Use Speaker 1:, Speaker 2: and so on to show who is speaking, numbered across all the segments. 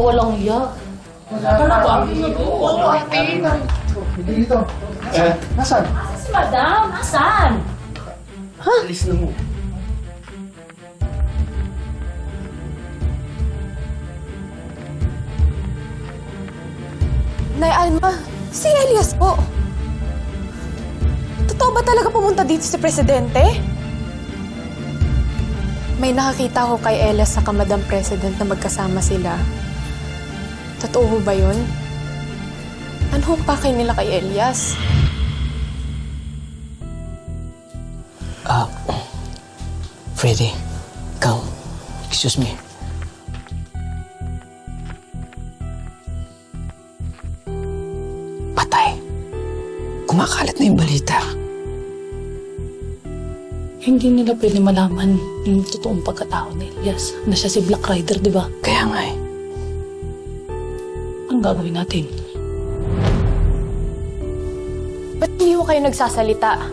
Speaker 1: Nakakawalang iya.
Speaker 2: Hindi dito. Eh, nasaan?
Speaker 1: Si Madam, asan?
Speaker 2: Alis na mo.
Speaker 3: Nay Alma, si Elias po. Totoo ba talaga pumunta dito si Presidente? May nakakita ko kay Elias sa Madam President na magkasama sila. Totoo ba yun? Ano hong pakay nila kay Elias?
Speaker 4: Ah, Freddy, ikaw, excuse me. Patay. Kumakalat na yung balita.
Speaker 1: Hindi nila pwede malaman yung totoong pagkatao ni Elias na siya si Black Rider, di ba?
Speaker 4: Kaya nga eh.
Speaker 1: Anong gagawin natin?
Speaker 3: Ba't hindi ho kayo nagsasalita?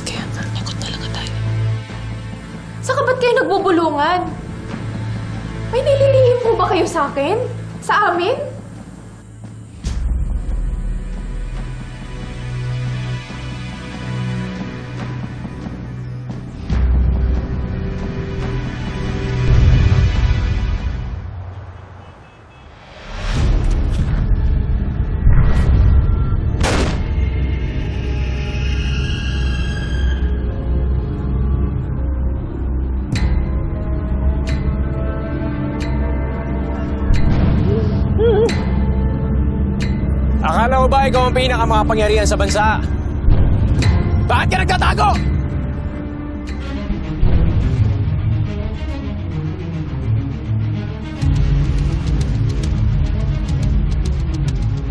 Speaker 4: Kaya nga, ikot talaga tayo.
Speaker 3: Saka ba't kayo nagbubulungan? May nililihim po ba kayo sa akin? Sa amin?
Speaker 5: Mo ba ikaw ang pinakamakapangyarihan sa bansa? Bakit ka nagtatago?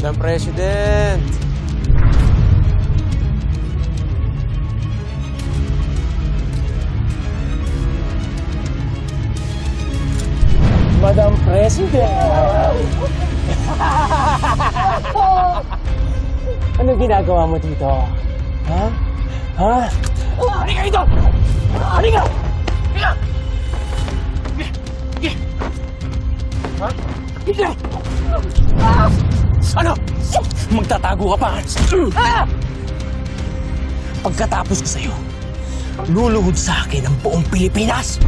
Speaker 5: ng President. Madam President. Ano ginagawa mo dito? Ha? Ha? Halika dito! Halika! Halika! Ha? Halika! Ano? Magtatago ka pa? Ah! Pagkatapos ko sa'yo, luluhod sa akin ang buong Pilipinas.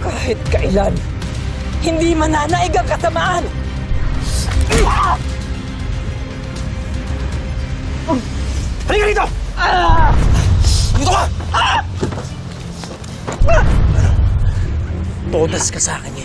Speaker 5: Kahit kailan, hindi mananaig ang kasamaan. Ah! Ah! Dito ka! Ka sa akin